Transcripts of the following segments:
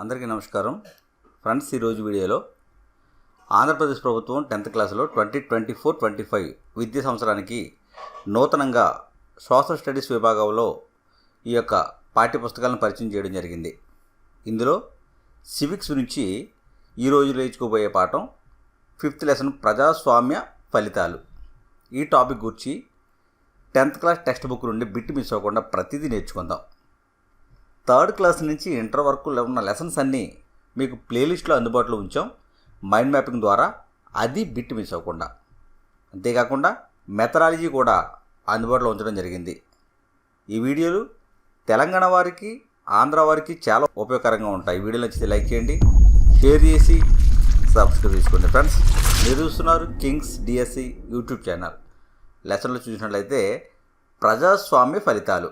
అందరికీ నమస్కారం. ఫ్రెండ్స్ ఈరోజు వీడియోలో ఆంధ్రప్రదేశ్ ప్రభుత్వం టెన్త్ క్లాస్లో twenty twenty four twenty five విద్యా సంవత్సరానికి నూతనంగా సోషల్ స్టడీస్ విభాగంలో ఈ యొక్క పాఠ్యపుస్తకాలను పరిచయం చేయడం జరిగింది. ఇందులో సివిక్స్ నుంచి ఈ రోజు నేర్చుకోబోయే పాఠం ఫిఫ్త్ లెసన్ ప్రజాస్వామ్య ఫలితాలు. ఈ టాపిక్ గురించి టెన్త్ క్లాస్ టెక్స్ట్ బుక్ నుండి బిట్ మిస్ అవ్వకుండా ప్రతిదీ నేర్చుకుందాం. థర్డ్ క్లాస్ నుంచి ఇంటర్ వరకు ఉన్న లెసన్స్ అన్నీ మీకు ప్లేలిస్ట్లో అందుబాటులో ఉంచాం. మైండ్ మ్యాపింగ్ ద్వారా అది బిట్ మిస్ అవ్వకుండా. అంతేకాకుండా మెథడాలజీ కూడా అందుబాటులో ఉంచడం జరిగింది. ఈ వీడియోలు తెలంగాణ వారికి ఆంధ్ర వారికి చాలా ఉపయోగకరంగా ఉంటాయి. వీడియో నచ్చితే లైక్ చేయండి షేర్ చేసి సబ్స్క్రైబ్ చేసుకోండి. ఫ్రెండ్స్ మీరు చూస్తున్నారు కింగ్స్ డిఎస్సి యూట్యూబ్ ఛానల్. లెసన్లో చూసినట్లయితే ప్రజాస్వామ్య ఫలితాలు.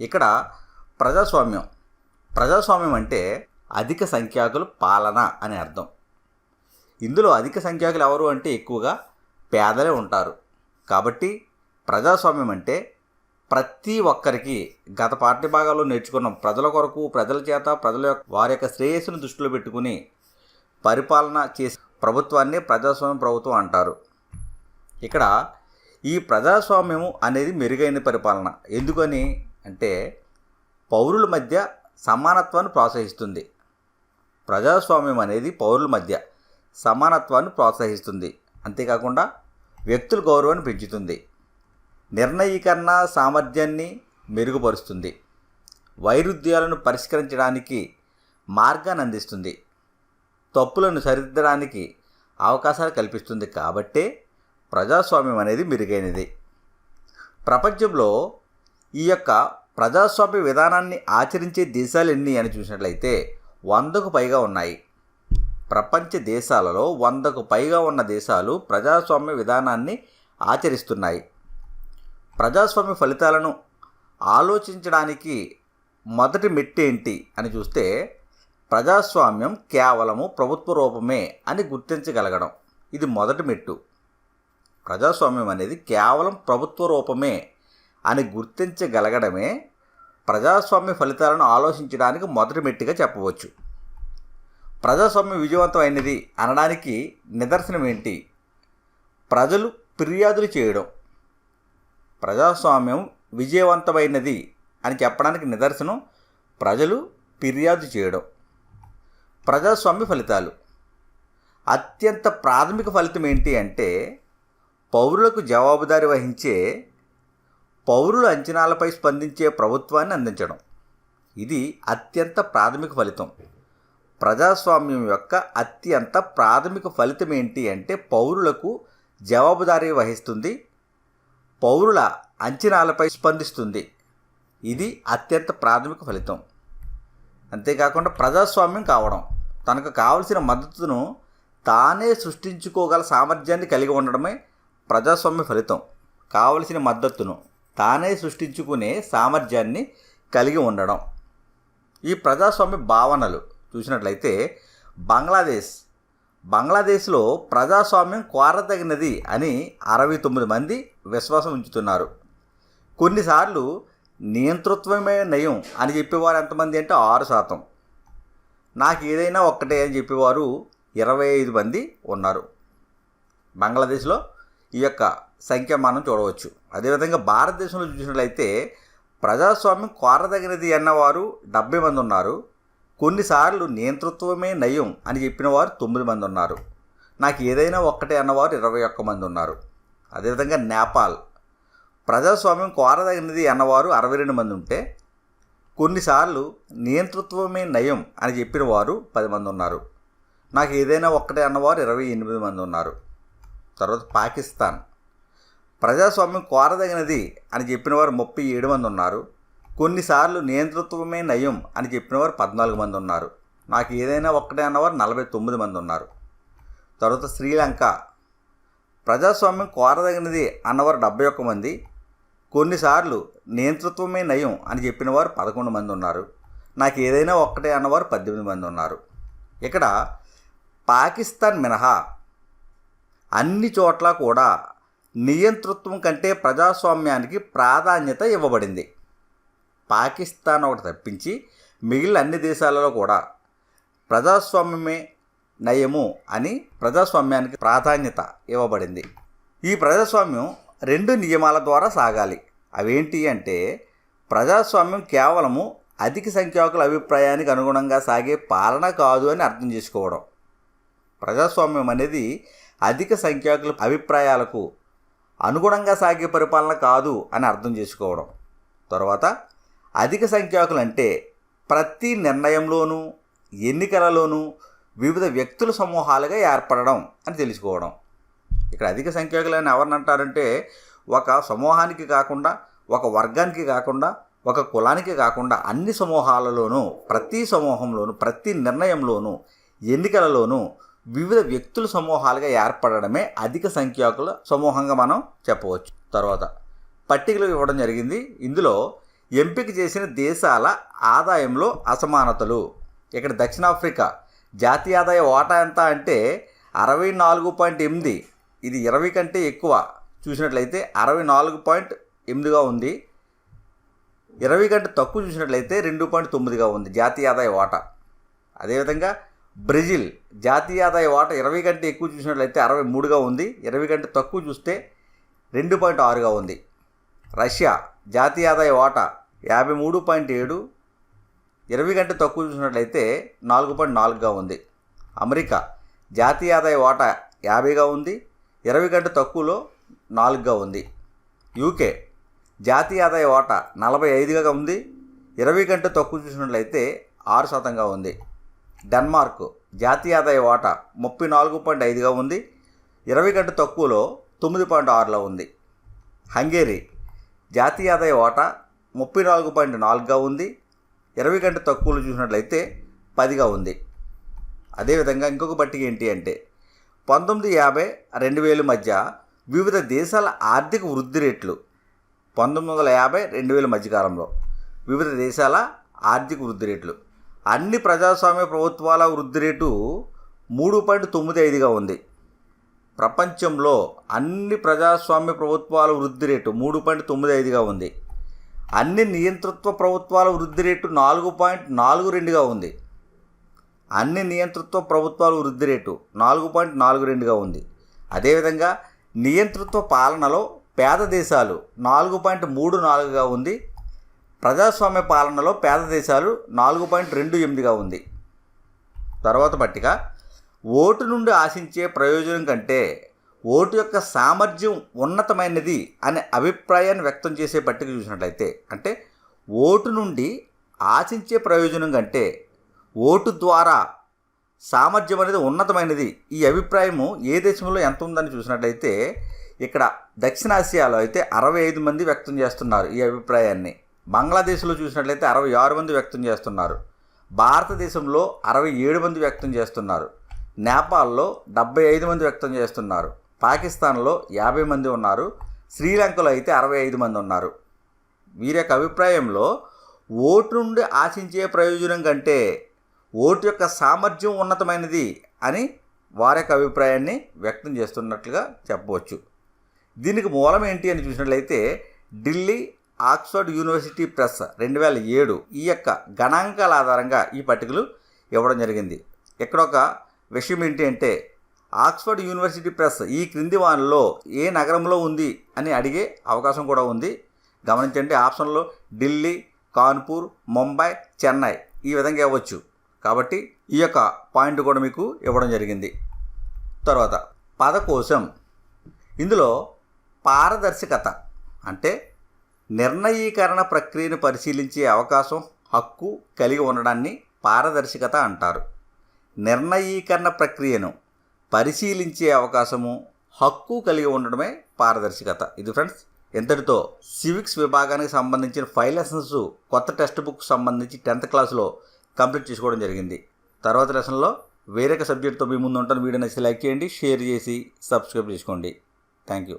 ఇక్కడ ప్రజాస్వామ్యం. ప్రజాస్వామ్యం అంటే అధిక సంఖ్యాకుల పాలన అని అర్థం. ఇందులో అధిక సంఖ్యాకులు ఎవరు అంటే ఎక్కువగా పేదలే ఉంటారు. కాబట్టి ప్రజాస్వామ్యం అంటే ప్రతి ఒక్కరికి గత పార్టీ భాగాల్లో నేర్చుకున్న ప్రజల కొరకు ప్రజల చేత ప్రజల యొక్క వారి యొక్క శ్రేయస్సును దృష్టిలో పెట్టుకుని పరిపాలన చేసే ప్రభుత్వాన్ని ప్రజాస్వామ్య ప్రభుత్వం అంటారు. ఇక్కడ ఈ ప్రజాస్వామ్యము అనేది మెరుగైన పరిపాలన. ఎందుకని అంటే పౌరుల మధ్య సమానత్వాన్ని ప్రోత్సహిస్తుంది. ప్రజాస్వామ్యం అనేది పౌరుల మధ్య సమానత్వాన్ని ప్రోత్సహిస్తుంది. అంతేకాకుండా వ్యక్తుల గౌరవాన్ని పెంచుతుంది. నిర్ణయీకరణ సామర్థ్యాన్ని మెరుగుపరుస్తుంది. వైరుధ్యాలను పరిష్కరించడానికి మార్గాన్ని అందిస్తుంది. తప్పులను సరిదిద్దడానికి అవకాశాలు కల్పిస్తుంది. కాబట్టే ప్రజాస్వామ్యం అనేది మెరుగైనది. ప్రపంచంలో ఈ యొక్క ప్రజాస్వామ్య విధానాన్ని ఆచరించే దేశాలు ఎన్ని అని చూసినట్లయితే వందకు పైగా ఉన్నాయి. ప్రపంచ దేశాలలో వందకు పైగా ఉన్న దేశాలు ప్రజాస్వామ్య విధానాన్ని ఆచరిస్తున్నాయి. ప్రజాస్వామ్య ఫలితాలను ఆలోచించడానికి మొదటి మెట్టేంటి అని చూస్తే ప్రజాస్వామ్యం కేవలము ప్రభుత్వ రూపమే అని గుర్తించగలగడం. ఇది మొదటి మెట్టు. ప్రజాస్వామ్యం అనేది కేవలం ప్రభుత్వ రూపమే అని గుర్తించగలగడమే ప్రజాస్వామ్య ఫలితాలను ఆలోచించడానికి మొదటి మెట్టిగా చెప్పవచ్చు. ప్రజాస్వామ్యం విజయవంతమైనది అనడానికి నిదర్శనం ఏంటి ప్రజలు ఫిర్యాదులు చేయడం. ప్రజాస్వామ్యం విజయవంతమైనది అని చెప్పడానికి నిదర్శనం ప్రజలు ఫిర్యాదు చేయడం. ప్రజాస్వామ్య ఫలితాలు. అత్యంత ప్రాథమిక ఫలితం ఏంటి అంటే పౌరులకు జవాబుదారీ వహించే పౌరుల అంచనాలపై స్పందించే ప్రభుత్వాన్ని అందించడం. ఇది అత్యంత ప్రాథమిక ఫలితం. ప్రజాస్వామ్యం యొక్క అత్యంత ప్రాథమిక ఫలితం ఏంటి అంటే పౌరులకు జవాబుదారీ వహిస్తుంది పౌరుల అంచనాలపై స్పందిస్తుంది. ఇది అత్యంత ప్రాథమిక ఫలితం. అంతేకాకుండా ప్రజాస్వామ్యం కావడం తనకు కావలసిన మద్దతును తానే సృష్టించుకోగల సామర్థ్యాన్ని కలిగి ఉండడమే ప్రజాస్వామ్య ఫలితం. కావలసిన మద్దతును తానే సృష్టించుకునే సామర్థ్యాన్ని కలిగి ఉండడం. ఈ ప్రజాస్వామ్య భావనలు చూసినట్లయితే బంగ్లాదేశ్ బంగ్లాదేశ్లో ప్రజాస్వామ్యం కోరదగినది అని అరవై తొమ్మిది మంది విశ్వాసం ఉంచుతున్నారు. కొన్నిసార్లు నియంతృత్వమే నయం అని చెప్పేవారు ఎంతమంది అంటే ఆరు శాతం. నాకు ఏదైనా ఒక్కటే అని చెప్పేవారు ఇరవై ఐదు మంది ఉన్నారు. బంగ్లాదేశ్లో ఈ యొక్క సంఖ్య మనం చూడవచ్చు. అదేవిధంగా భారతదేశంలో చూసినట్లయితే ప్రజాస్వామ్యం కోరదగినది అన్నవారు డెబ్బై మంది ఉన్నారు. కొన్నిసార్లు నియంతృత్వమే నయం అని చెప్పిన వారు తొమ్మిది మంది ఉన్నారు. నాకు ఏదైనా ఒక్కటే అన్నవారు ఇరవై ఒక్క మంది ఉన్నారు. అదేవిధంగా నేపాల్. ప్రజాస్వామ్యం కోరదగినది అన్నవారు అరవై రెండు మంది ఉంటే కొన్నిసార్లు నియంతృత్వమే నయం అని చెప్పిన వారు పది మంది ఉన్నారు. నాకు ఏదైనా ఒక్కటే అన్నవారు ఇరవై ఎనిమిది మంది ఉన్నారు. తర్వాత పాకిస్తాన్. ప్రజాస్వామ్యం కోరదగినది అని చెప్పిన వారు ముప్పై ఏడు మంది ఉన్నారు. కొన్నిసార్లు నియంతృత్వమే నయం అని చెప్పిన వారు పద్నాలుగు మంది ఉన్నారు. నాకు ఏదైనా ఒక్కటే అన్నవారు నలభై తొమ్మిది మంది ఉన్నారు. తర్వాత శ్రీలంక. ప్రజాస్వామ్యం కోరదగినది అన్నవారు డెబ్బై ఒక్క మంది. కొన్నిసార్లు నియంతృత్వమే నయం అని చెప్పిన వారు పదకొండు మంది ఉన్నారు. నాకు ఏదైనా ఒక్కటే అన్నవారు పద్దెనిమిది మంది ఉన్నారు. ఇక్కడ పాకిస్తాన్ మినహా అన్ని చోట్ల కూడా నియంతృత్వం కంటే ప్రజాస్వామ్యానికి ప్రాధాన్యత ఇవ్వబడింది. పాకిస్తాన్ ఒకటి తప్పించి మిగిలిన అన్ని దేశాలలో కూడా ప్రజాస్వామ్యమే నయము అని ప్రజాస్వామ్యానికి ప్రాధాన్యత ఇవ్వబడింది. ఈ ప్రజాస్వామ్యం రెండు నియమాల ద్వారా సాగాలి. అవేంటి అంటే ప్రజాస్వామ్యం కేవలము అధిక సంఖ్యాకుల అభిప్రాయానికి అనుగుణంగా సాగే పాలన కాదు అని అర్థం చేసుకోవడం. ప్రజాస్వామ్యం అనేది అధిక సంఖ్యాకుల అభిప్రాయాలకు అనుగుణంగా సాగే పరిపాలన కాదు అని అర్థం చేసుకోవడం. తర్వాత అధిక సంఖ్యాకులు అంటే ప్రతి నిర్ణయంలోనూ ఎన్నికలలోనూ వివిధ వ్యక్తుల సమూహాలుగా ఏర్పడడం అని తెలుసుకోవడం. ఇక్కడ అధిక సంఖ్యాకులు అని ఎవరిని అంటారంటే ఒక సమూహానికి కాకుండా ఒక వర్గానికి కాకుండా ఒక కులానికి కాకుండా అన్ని సమూహాలలోనూ ప్రతి సమూహంలోనూ ప్రతి నిర్ణయంలోనూ ఎన్నికలలోనూ వివిధ వ్యక్తుల సమూహాలుగా ఏర్పడడమే అధిక సంఖ్యాకుల సమూహంగా మనం చెప్పవచ్చు. తర్వాత పట్టికలు ఇవ్వడం జరిగింది. ఇందులో ఎంపిక చేసిన దేశాల ఆదాయంలో అసమానతలు. ఇక్కడ దక్షిణాఫ్రికా జాతీయ ఆదాయ వాటా ఎంత అంటే అరవై నాలుగు పాయింట్ ఎనిమిది. ఇది ఇరవై కంటే ఎక్కువ. చూసినట్లయితే అరవై నాలుగు పాయింట్ ఎనిమిదిగా ఉంది. ఇరవై కంటే తక్కువ చూసినట్లయితే రెండు పాయింట్ తొమ్మిదిగా ఉంది జాతీయ ఆదాయ వాటా. అదేవిధంగా బ్రెజిల్ జాతీయ ఆదాయ వాటా ఇరవై కంటే ఎక్కువ చూసినట్లయితే అరవై మూడుగా ఉంది. ఇరవై కంటే తక్కువ చూస్తే రెండు పాయింట్ ఆరుగా ఉంది. రష్యా జాతీయ ఆదాయ వాటా యాభై మూడు పాయింట్ ఏడు ఇరవై కంటే తక్కువ చూసినట్లయితే నాలుగు పాయింట్ నాలుగుగా ఉంది. అమెరికా జాతీయ ఆదాయ వాటా యాభైగా ఉంది ఇరవై కంటే తక్కువలో నాలుగుగా ఉంది. యూకే జాతీయ ఆదాయ వాటా నలభై ఐదుగా ఉంది ఇరవై కంటే తక్కువ చూసినట్లయితే ఆరు శాతంగా ఉంది. డెన్మార్క్ జాతీయ ఆదాయ వాటా ముప్పై నాలుగు పాయింట్ ఐదుగా ఉంది. ఇరవై కంటే తక్కువలో తొమ్మిది పాయింట్ ఆరులో ఉంది. హంగేరీ జాతీయ ఆదాయ వాటా ముప్పై నాలుగు పాయింట్ నాలుగుగా ఉంది. ఇరవై కంటే తక్కువలో చూసినట్లయితే పదిగా ఉంది. అదేవిధంగా ఇంకొక పట్టిక ఏంటి అంటే పంతొమ్మిది యాభై రెండు వేల మధ్య వివిధ దేశాల ఆర్థిక వృద్ధి రేట్లు పంతొమ్మిది వందల యాభై రెండు వేల మధ్యకాలంలో వివిధ దేశాల ఆర్థిక వృద్ధి రేట్లు అన్ని ప్రజాస్వామ్య ప్రభుత్వాల వృద్ధి రేటు మూడు పాయింట్ తొమ్మిది ఐదుగా ఉంది. ప్రపంచంలో అన్ని ప్రజాస్వామ్య ప్రభుత్వాల వృద్ధి రేటు మూడు పాయింట్ తొమ్మిది ఐదుగా ఉంది. అన్ని నియంతృత్వ ప్రభుత్వాల వృద్ధి రేటు నాలుగు పాయింట్ నాలుగు రెండుగా ఉంది. అన్ని నియంతృత్వ ప్రభుత్వాల వృద్ధి రేటు నాలుగు పాయింట్ నాలుగు రెండుగా ఉంది. అదేవిధంగా నియంతృత్వ పాలనలో పేద దేశాలు నాలుగు పాయింట్ మూడు నాలుగుగా ఉంది. ప్రజాస్వామ్య పాలనలో పేద దేశాలు నాలుగు పాయింట్ రెండు ఎనిమిదిగా ఉంది. తర్వాత పట్టిక ఓటు నుండి ఆశించే ప్రయోజనం కంటే ఓటు యొక్క సామర్థ్యం ఉన్నతమైనది అనే అభిప్రాయాన్ని వ్యక్తం చేసే పట్టిక చూసినట్లయితే అంటే ఓటు నుండి ఆశించే ప్రయోజనం కంటే ఓటు ద్వారా సామర్థ్యం అనేది ఉన్నతమైనది ఈ అభిప్రాయము ఏ దేశంలో ఎంత ఉందని చూసినట్లయితే ఇక్కడ దక్షిణాసియాలో అయితే అరవై ఐదు మంది వ్యక్తం చేస్తున్నారు ఈ అభిప్రాయాన్ని. బంగ్లాదేశ్లో చూసినట్లయితే అరవై ఆరు మంది వ్యక్తం చేస్తున్నారు. భారతదేశంలో అరవై ఏడు మంది వ్యక్తం చేస్తున్నారు. నేపాల్లో డెబ్బై ఐదు మంది వ్యక్తం చేస్తున్నారు. పాకిస్తాన్లో యాభై మంది ఉన్నారు. శ్రీలంకలో అయితే అరవై ఐదు మంది ఉన్నారు. వీరి యొక్క అభిప్రాయంలో ఓటు నుండి ఆశించే ప్రయోజనం కంటే ఓటు యొక్క సామర్థ్యం ఉన్నతమైనది అని వారి యొక్క అభిప్రాయాన్ని వ్యక్తం చేస్తున్నట్లుగా చెప్పవచ్చు. దీనికి మూలం ఏంటి అని చూసినట్లయితే ఢిల్లీ ఆక్స్ఫర్డ్ యూనివర్సిటీ ప్రెస్ రెండు వేల ఏడు ఈ యొక్క గణాంకాల ఆధారంగా ఈ పట్టికలు ఇవ్వడం జరిగింది. ఇక్కడ ఒక విషయం ఏంటి అంటే ఆక్స్ఫర్డ్ యూనివర్సిటీ ప్రెస్ ఈ క్రింది వానలో ఏ నగరంలో ఉంది అని అడిగే అవకాశం కూడా ఉంది. గమనించండి ఆప్షన్లో ఢిల్లీ కాన్పూర్ ముంబై చెన్నై ఈ విధంగా ఇవ్వచ్చు. కాబట్టి ఈ యొక్క పాయింట్ కూడా మీకు ఇవ్వడం జరిగింది. తర్వాత పదకోశం. ఇందులో పారదర్శకత అంటే నిర్ణయీకరణ ప్రక్రియను పరిశీలించే అవకాశం హక్కు కలిగి ఉండడాన్ని పారదర్శకత అంటారు. నిర్ణయీకరణ ప్రక్రియను పరిశీలించే అవకాశము హక్కు కలిగి ఉండడమే పారదర్శకత. ఇది ఫ్రెండ్స్ ఇంతటితో సివిక్స్ విభాగానికి సంబంధించిన ఫైవ్ లెసన్స్ కొత్త టెక్స్ట్ బుక్ సంబంధించి టెన్త్ క్లాస్లో కంప్లీట్ చేసుకోవడం జరిగింది. తర్వాత లెసన్లో వేరొక సబ్జెక్ట్తో మీ ముందు ఉంటాను. వీడియో నచ్చి లైక్ చేయండి షేర్ చేసి సబ్స్క్రైబ్ చేసుకోండి. Thank you.